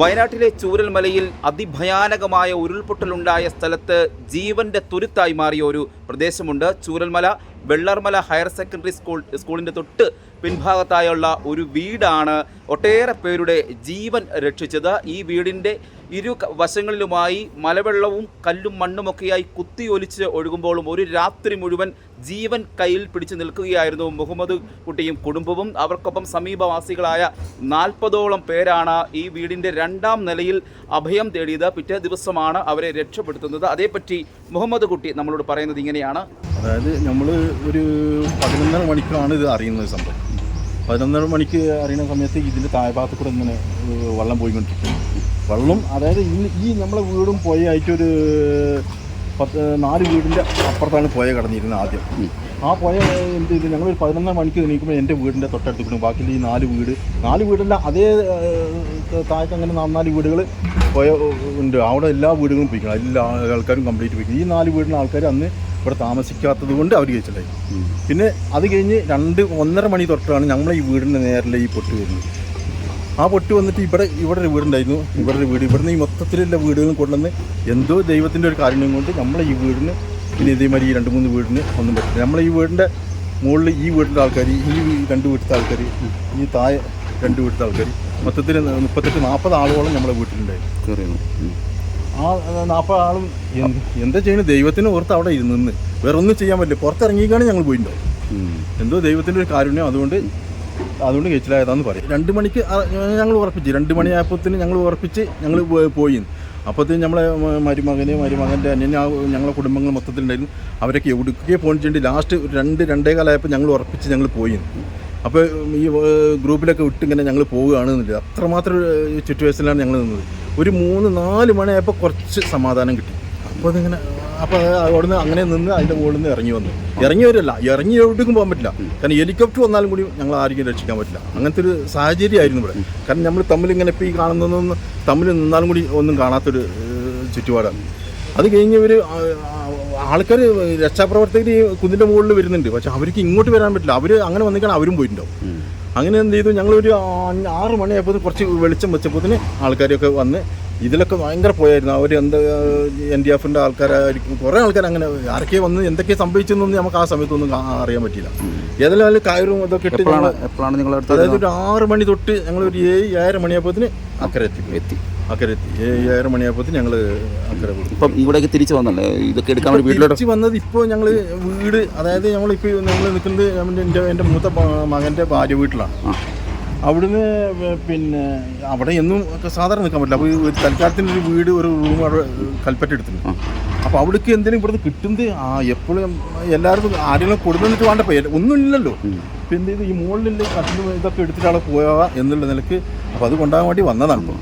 വയനാട്ടിലെ ചൂരൽമലയിൽ അതിഭയാനകമായ ഉരുൾപൊട്ടലുണ്ടായ സ്ഥലത്ത് ജീവന്റെ തുരുത്തായി മാറിയ ഒരു പ്രദേശമുണ്ട്. Chooralmala Vellarmala higher secondary school സ്കൂളിന്റെ തൊട്ട് പിൻഭാഗത്തായുള്ള ഒരു വീടാണ് ഒട്ടേറെ പേരുടെ ജീവൻ രക്ഷിച്ചത്. ഈ വീടിന്റെ ഇരു വശങ്ങളിലുമായി മലവെള്ളവും കല്ലും മണ്ണുമൊക്കെയായി കുത്തിയൊലിച്ച് ഒഴുകുമ്പോഴും ഒരു രാത്രി മുഴുവൻ ജീവൻ കയ്യിൽ പിടിച്ചു നിൽക്കുകയായിരുന്നു മുഹമ്മദ് കുട്ടിയും കുടുംബവും. അവർക്കൊപ്പം സമീപവാസികളായ നാൽപ്പതോളം പേരാണ് ഈ വീടിന്റെ രണ്ടാം നിലയിൽ അഭയം തേടിയത്. പിറ്റേ ദിവസമാണ് അവരെ രക്ഷപ്പെടുത്തുന്നത്. അതേപ്പറ്റി മുഹമ്മദ് കുട്ടി നമ്മളോട് പറയുന്നത് ഇങ്ങനെയാണ്. അതായത് നമ്മൾ ഒരു പതിനൊന്നര മണിക്കാണ് ഇത് അറിയുന്നത് സംഭവം. പതിനൊന്നര മണിക്ക് അറിയുന്ന സമയത്ത് ഇതിന്റെ താഴ്ഭാഗത്ത് കൂടെ ഇങ്ങനെ വെള്ളം പോയിക്കൊണ്ടിരിക്കും വെള്ളം അതായത് ഈ ഈ നമ്മളെ വീടും പുഴയായിട്ടൊരു പത്ത് നാല് വീടിന്റെ അപ്പുറത്താണ് പുഴ കടന്നിരുന്നത് ആദ്യം. ആ പുഴ എന്ത് ചെയ്തു? ഞങ്ങളൊരു പതിനൊന്നാം മണിക്ക് നീക്കുമ്പോൾ എന്റെ വീടിന്റെ തൊട്ടടുത്ത് കിട്ടും ബാക്കി ഈ നാല് വീട് നാല് വീടല്ല അതേ താഴത്ത് അങ്ങനെ നാല് വീടുകൾ പുഴ ഉണ്ട്. അവിടെ എല്ലാ വീടുകളും പോയിക്കണം എല്ലാ ആൾക്കാരും കംപ്ലീറ്റ് പോയിക്കണം ഈ നാല് വീടിന്റെ ആൾക്കാർ അന്ന് ഇവിടെ താമസിക്കാത്തത് കൊണ്ട് അവർ കഴിച്ചില്ലായി പിന്നെ അത് കഴിഞ്ഞ് രണ്ട് ഒന്നര മണി തൊട്ടാണ് ഞങ്ങളെ ഈ വീടിന്റെ നേരിലെ ഈ പൊട്ട് വരുന്നത്. ആ പൊട്ടി വന്നിട്ട് ഇവിടെ ഇവിടെ ഒരു വീടുണ്ടായിരുന്നു. ഇവിടെ ഒരു വീട്. ഇവിടുന്ന് ഈ മൊത്തത്തിലുള്ള വീടുകളും കൊണ്ടുവന്ന് എന്തോ ദൈവത്തിന്റെ ഒരു കാരുണ്യം കൊണ്ട് നമ്മൾ ഈ വീടിന് പിന്നെ ഇതേമാതിരി ഈ രണ്ട് മൂന്ന് വീടിന് ഒന്നും പറ്റില്ല. നമ്മൾ ഈ വീടിന്റെ മുകളിൽ ഈ വീട്ടിലെ ആൾക്കാർ ഈ രണ്ട് വീട്ടിലത്തെ ആൾക്കാർ ഈ താഴെ രണ്ട് വീട്ടിലത്തെ ആൾക്കാർ മൊത്തത്തിൽ മുപ്പത്തെട്ട് നാൽപ്പത് ആളുകളും നമ്മളെ വീട്ടിലുണ്ടായിരുന്നു. ആ നാൽപ്പത് ആളും എന്ത് എന്താ ചെയ്യുന്നത്? ദൈവത്തിന് ഓർത്ത് അവിടെ ഇരുന്ന് വേറെ ഒന്നും ചെയ്യാൻ പറ്റില്ല. പുറത്തിറങ്ങിക്കാണ് ഞങ്ങൾ പോയിട്ടുണ്ടാവും എന്തോ ദൈവത്തിന്റെ ഒരു കാരുണ്യം. അതുകൊണ്ട് അതുകൊണ്ട് കേച്ചിലായതാന്ന് പറയും. രണ്ട് മണിക്ക് ഞങ്ങൾ ഉറപ്പിച്ച് രണ്ട് മണിയായപ്പോഴത്തേന് ഞങ്ങൾ ഉറപ്പിച്ച് ഞങ്ങൾ പോയി. അപ്പോഴത്തേന് നമ്മളെ മരുമകന് മരുമകന്റെ അന്യന് ആ ഞങ്ങളെ കുടുംബങ്ങൾ മൊത്തത്തിലുണ്ടായിരുന്നു. അവരൊക്കെ എവിടുക്കേ ഫോൺ ചെയ്യേണ്ടി. ലാസ്റ്റ് രണ്ട് രണ്ടേ കാലമായപ്പോൾ ഞങ്ങൾ ഉറപ്പിച്ച് ഞങ്ങൾ പോയി. അപ്പോൾ ഈ ഗ്രൂപ്പിലൊക്കെ വിട്ട് ഇങ്ങനെ ഞങ്ങൾ പോവുകയാണെന്നില്ല അത്രമാത്രം സിറ്റുവേഷനിലാണ് ഞങ്ങൾ നിന്നത്. ഒരു മൂന്ന് നാല് മണിയായപ്പോൾ കുറച്ച് സമാധാനം കിട്ടി. അപ്പോൾ അതിങ്ങനെ അപ്പോൾ അവിടുന്ന് അങ്ങനെ നിന്ന് അതിന്റെ മുകളിൽ നിന്ന് ഇറങ്ങി വന്നു. ഇറങ്ങി വരില്ല ഇറങ്ങി എവിടേക്കും പോകാൻ പറ്റില്ല. കാരണം ഹെലികോപ്റ്റർ വന്നാലും കൂടി ഞങ്ങൾ ആരെങ്കിലും രക്ഷിക്കാൻ പറ്റില്ല. അങ്ങനത്തെ ഒരു സാഹചര്യമായിരുന്നു ഇവിടെ. കാരണം നമ്മൾ തമ്മിൽ ഇങ്ങനെ ഇപ്പോൾ ഈ കാണുന്നതൊന്നും തമ്മിൽ നിന്നാലും കൂടി ഒന്നും കാണാത്തൊരു ചുറ്റുപാടാണ്. അത് കഴിഞ്ഞ് ഇവർ ആൾക്കാർ രക്ഷാപ്രവർത്തകർ ഈ കുന്നിന്റെ മുകളിൽ വരുന്നുണ്ട്. പക്ഷെ അവർക്ക് ഇങ്ങോട്ട് വരാൻ പറ്റില്ല. അവർ അങ്ങനെ വന്നിക്കാണ് അവരും പോയിട്ടുണ്ടാവും. അങ്ങനെ എന്ത് ചെയ്തു? ഞങ്ങളൊരു ആറ് മണിയായപ്പോൾ കുറച്ച് വെളിച്ചം വെച്ചപ്പോൾ ആൾക്കാരൊക്കെ വന്ന് ഇതിലൊക്കെ ഭയങ്കര പോയായിരുന്നു. അവർ എന്ത് എൻ ഡി എഫിന്റെ ആൾക്കാരായിരിക്കും. കുറേ ആൾക്കാർ അങ്ങനെ ആരൊക്കെ വന്ന് എന്തൊക്കെ സംഭവിച്ചെന്നൊന്നും നമുക്ക് ആ സമയത്തൊന്നും അറിയാൻ പറ്റിയില്ല. ഏതെല്ലാം കയറും ഇതൊക്കെ ഇട്ട് എപ്പോഴാണ് നിങ്ങൾ അതായത് ഒരു ആറ് മണി തൊട്ട് ഞങ്ങൾ ഒരു ഏഴ് ഏഴര മണിയായപ്പോൾ അക്കരെ എത്തി. എത്തി. അക്കരെ എത്തി. ഏഴ് ഏഴര മണിയായപ്പോൾ ഞങ്ങൾ അക്കരെ ഇപ്പം ഇവിടേക്ക് തിരിച്ചു വന്നല്ലേ? ഇതൊക്കെ എടുക്കാൻ വേണ്ടി ഇപ്പൊ വീട്ടിലോട്ട് തിരിച്ച് വന്നത് ഇപ്പോൾ ഞങ്ങൾ വീട് അതായത് ഞങ്ങളിപ്പോൾ ഞങ്ങൾ നിൽക്കുന്നത് എന്റെ എന്റെ മൂത്ത മകന്റെ ഭാര്യ വീട്ടിലാണ്. അവിടുന്ന് പിന്നെ അവിടെ എന്നും ഒക്കെ സാധാരണ നിൽക്കാൻ പറ്റില്ല. അപ്പോൾ ഒരു തൽക്കാലത്തിന് ഒരു വീട് ഒരു റൂം അവിടെ കൽപ്പറ്റ എടുത്തിട്ടുണ്ട്. അപ്പോൾ അവിടേക്ക് എന്തെങ്കിലും ഇവിടുന്ന് കിട്ടുന്നത്? ആ എപ്പോഴും എല്ലാവരും ആരെങ്കിലും കൊടുന്നിട്ട് വേണ്ടപ്പോൾ ഒന്നുമില്ലല്ലോ ഇപ്പം എന്ത് ചെയ്തു? ഈ മുകളിലുള്ള കട്ടിലും ഇതൊക്കെ എടുത്തിട്ടാളെ പോയാ എന്നുള്ള നിലയ്ക്ക്. അപ്പോൾ അത് കൊണ്ടാകാൻ വേണ്ടി വന്നതാണ്